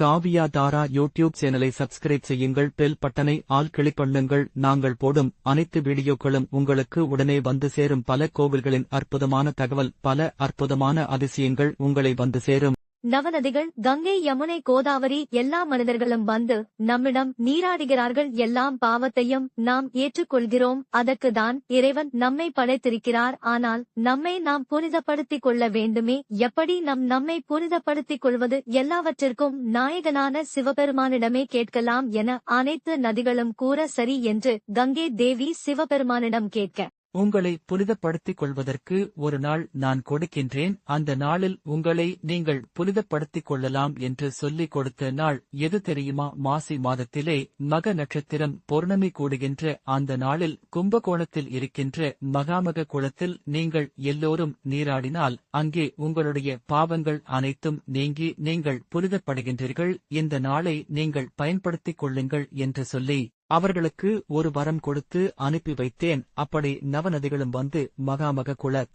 Kavya Thara YouTube சேனலை subscribe செய்யுங்கள் bell பட்டனை ஆல் கிளிக் பண்ணுங்கள். நாங்கள் போடும் அனைத்து வீடியோக்களும் உங்களுக்கு உடனே வந்து சேரும். பல கோவில்களின் அற்புதமான தகவல் பல அற்புதமான அதிசயங்கள் உங்களை வந்து சேரும். நவநதிகள் கங்கை யமுனை கோதாவரி எல்லா மனிதர்களும் வந்து நம்மிடம் நீராடுகிறார்கள். எல்லாம் பாவத்தையும் நாம் ஏற்றுக்கொள்கிறோம். அதற்குதான் இறைவன் நம்மை படைத்திருக்கிறார். ஆனால் நம்மை நாம் புனிதப்படுத்திக் கொள்ள வேண்டுமே? எப்படி நம் நம்மை புனிதப்படுத்திக் கொள்வது? எல்லாவற்றிற்கும் நாயகனான சிவபெருமானிடமே கேட்கலாம் என அனைத்து நதிகளும் கூற சரி என்று கங்கை தேவி சிவபெருமானிடம் கேட்க. உங்களை புனிதப்படுத்திக் கொள்வதற்கு ஒரு நாள் நான் கொடுக்கின்றேன். அந்த நாளில் உங்களை நீங்கள் புனிதப்படுத்திக் கொள்ளலாம் என்று சொல்லிக் கொடுத்த நாள் எது தெரியுமா? மாசி மாதத்திலே மக நட்சத்திரம் பௌர்ணமி கூடுகின்ற அந்த நாளில் கும்பகோணத்தில் இருக்கின்ற மகாமக குளத்தில் நீங்கள் எல்லோரும் நீராடினால் அங்கே உங்களுடைய பாவங்கள் அனைத்தும் நீங்கி நீங்கள் புனிதப்படுகின்றீர்கள். இந்த நாளை நீங்கள் பயன்படுத்திக் கொள்ளுங்கள் என்று சொல்லி அவர்களுக்கு ஒரு வரம் கொடுத்து அனுப்பி வைத்தேன். அப்படி நவநதிகளும் வந்து மகாமக குளத்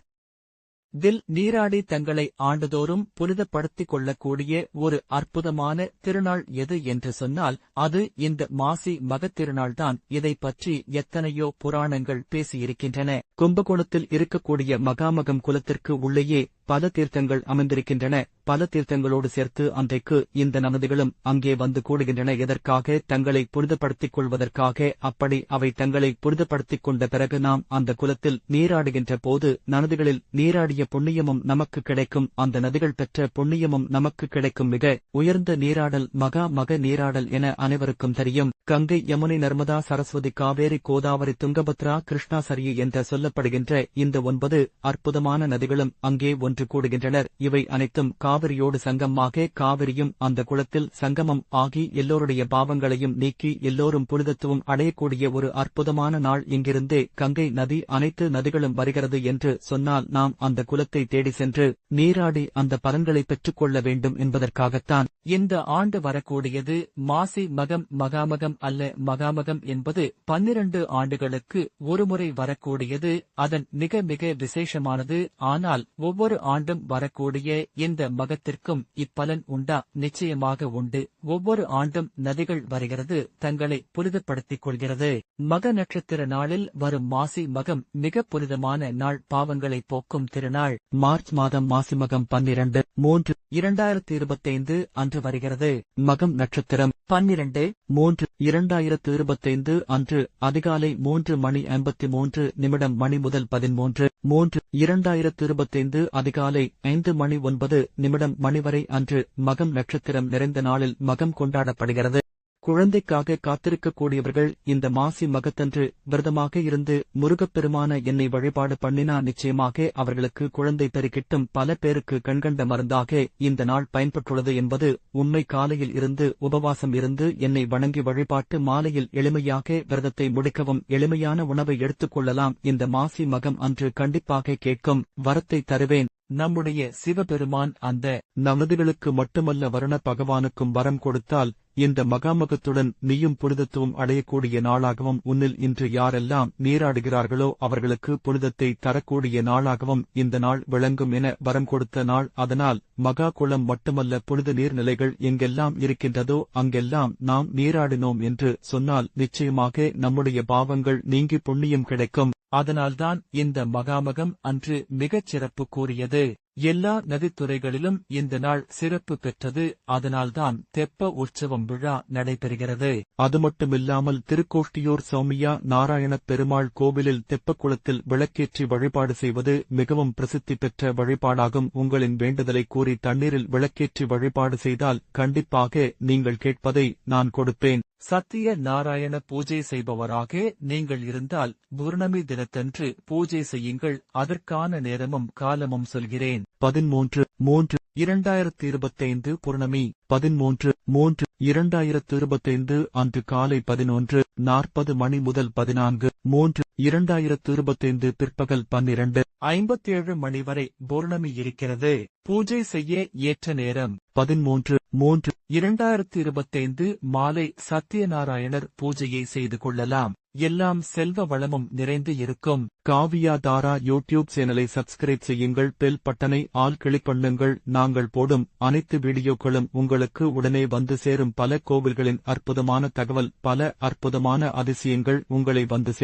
தில் நீராடி தங்களை ஆண்டுதோறும் புனிதப்படுத்திக் கொள்ளக்கூடிய ஒரு அற்புதமான திருநாள் எது என்று சொன்னால் அது இந்த மாசி மகத் திருநாள்தான். இதைப் பற்றி எத்தனையோ புராணங்கள் பேசியிருக்கின்றன. கும்பகோணத்தில் இருக்கக்கூடிய மகாமகம் குலத்திற்கு உள்ளேயே பல தீர்த்தங்கள் அமைந்திருக்கின்றன பல தீர்த்தங்களோடு சேர்த்து அன்றைக்கு இந்த நனதிகளும் அங்கே வந்து கூடுகின்றன. எதற்காக? தங்களை புனிதப்படுத்திக் கொள்வதற்காக. அப்படி அவை தங்களை புனிதப்படுத்திக் கொண்ட பிறகு நாம் அந்த குலத்தில் நீராடுகின்ற போது நனதிகளில் நீராடிய புண்ணியமும் நமக்கு கிடைக்கும். அந்த நதிகள் பெற்ற புண்ணியமும் நமக்கு கிடைக்கும். மிக உயர்ந்த நீராடல் மகா மக நீராடல் என அனைவருக்கும் தெரியும். கங்கை யமுனை நர்மதா சரஸ்வதி காவேரி கோதாவரி துங்கபத்ரா கிருஷ்ணா சரி என்ற சொல்லப்படுகின்ற இந்த ஒன்பது அற்புதமான நதிகளும் அங்கே ஒன்று கூடுகின்றனர் இவை அனைத்தும் காவிரியோடு சங்கமாக காவிரியும் அந்த குளத்தில் சங்கமம் ஆகி எல்லோருடைய பாவங்களையும் நீக்கி எல்லோரும் புனிதத்துவம் அடையக்கூடிய ஒரு அற்புதமான நாள் இங்கிருந்தே கங்கை நதி அனைத்து நதிகளும் வருகிறது என்று சொன்னால் நாம் அந்த குலத்தை தேடி சென்று நீராடி அந்த பலன்களை பெற்றுக்கொள்ள வேண்டும் என்பதற்காகத்தான். இந்த ஆண்டு வரக்கூடியது மாசி மகம் மகாமகம் அல்ல மகாமகம் என்பது பன்னிரண்டு ஆண்டுகளுக்கு ஒருமுறை வரக்கூடியது. அதன் மிக மிக விசேஷமானது. ஆனால் ஒவ்வொரு ஆண்டும் வரக்கூடிய இந்த மகத்திற்கும் இப்பலன் உண்டா? நிச்சயமாக உண்டு. ஒவ்வொரு ஆண்டும் நதிகள் வருகிறது தங்களை புனிதப்படுத்திக் கொள்கிறது. மக நட்சத்திர நாளில் வரும் மாசி மகம் மிக புனிதமான நாள். பாவங்களை போக்கும் திருநாள். மார்ச் மாதம் மாசி மகம் பன்னிரண்டு மூன்று இரண்டாயிரத்தி இருபத்தைந்து அன்று வருகிறது. மகம் நட்சத்திரம் பன்னிரண்டு மூன்று இரண்டாயிரத்து இருபத்தைந்து அன்று அதிகாலை மூன்று மணி ஐம்பத்தி மூன்று நிமிடம் மணி முதல் பதிமூன்று மூன்று இரண்டாயிரத்து இருபத்தைந்து அதிகாலை ஐந்து மணி ஒன்பது நிமிடம் மணி வரை அன்று மகம் நட்சத்திரம் நிறைந்த நாளில் மகம் கொண்டாடப்படுகிறது. குழந்தைக்காக காத்திருக்கக்கூடியவர்கள் இந்த மாசி மகத்தன்று விரதமாக இருந்து முருகப்பெருமான என்னை வழிபாடு பண்ணினா நிச்சயமாக அவர்களுக்கு குழந்தை பெருக்கிட்டும் பல பேருக்கு கண்கண்ட மருந்தாக இந்த நாள் பயன்பட்டுள்ளது என்பது உண்மை. காலையில் இருந்து உபவாசம் இருந்து என்னை வணங்கி வழிபாட்டு மாலையில் எளிமையாக விரதத்தை முடிக்கவும் எளிமையான உணவை எடுத்துக் கொள்ளலாம். இந்த மாசி மகம் அன்று கண்டிப்பாக கேட்கும் வரத்தை தருவேன். நம்முடைய சிவபெருமான் அந்த நமதுகளுக்கு மட்டுமல்ல வருண பகவானுக்கும் வரம் கொடுத்தால் இந்த மகாமகத்துடன் நீயும் புனிதத்துவம் அடையக்கூடிய நாளாகவும் உன்னில் இன்று யாரெல்லாம் நீராடுகிறார்களோ அவர்களுக்கு புனிதத்தை தரக்கூடிய நாளாகவும் இந்த நாள் விளங்கும் என வரம் கொடுத்த நாள். அதனால் மகா குளம் மட்டுமல்ல புனித நீர்நிலைகள் எங்கெல்லாம் இருக்கின்றதோ அங்கெல்லாம் நாம் நீராடினோம் என்று சொன்னால் நிச்சயமாக நம்முடைய பாவங்கள் நீங்கி புண்ணியம் கிடைக்கும். அதனால்தான் இந்த மகாமகம் அன்று மிகச் சிறப்பு கூறியது. எல்லா நதித்துறைகளிலும் இந்த நாள் சிறப்பு பெற்றது. அதனால்தான் தெப்ப உற்சவம் விழா நடைபெறுகிறது. அது மட்டுமில்லாமல் திருக்கோஷ்டியூர் சௌமியா நாராயணப் பெருமாள் கோவிலில் தெப்பக்குளத்தில் விளக்கேற்றி வழிபாடு செய்வது மிகவும் பிரசித்தி பெற்ற வழிபாடாகும். உங்களின் வேண்டுதலை கூறி தண்ணீரில் விளக்கேற்றி வழிபாடு செய்தால் கண்டிப்பாக நீங்கள் கேட்பதை நான் கொடுப்பேன். சத்திய நாராயண பூஜை செய்பவராக நீங்கள் இருந்தால் பௌர்ணமி தினத்தன்று பூஜை செய்யுங்கள். அதற்கான நேரமும் காலமும் சொல்கிறேன். பதிமூன்று மூன்று இரண்டாயிரத்தி இருபத்தைந்து பூர்ணமி. பதிமூன்று மூன்று இரண்டாயிரத்து இருபத்தைந்து அன்று காலை பதினொன்று நாற்பது மணி முதல் பதினான்கு மூன்று இரண்டாயிரத்து இருபத்தைந்து பிற்பகல் பன்னிரண்டு ஐம்பத்தேழு மணி வரை பௌர்ணமி இருக்கிறது. பூஜை செய்ய ஏற்ற நேரம் பதிமூன்று மூன்று இரண்டாயிரத்து இருபத்தைந்து மாலை சத்யநாராயணர் பூஜையை செய்து கொள்ளலாம். எல்லாம் செல்வ வளமும் நிறைந்து இருக்கும். காவியா தாரா யூடியூப் சேனலை சப்ஸ்கிரைப் செய்யுங்கள். பெல் பட்டனை ஆல் கிளிக் பண்ணுங்கள். நாங்கள் போடும் அனைத்து வீடியோக்களும் உங்களுக்கு உடனே வந்து சேரும். பல கோவில்களின் அற்புதமான தகவல் பல அற்புதமான அதிசயங்கள் உங்களை வந்து சேரும்.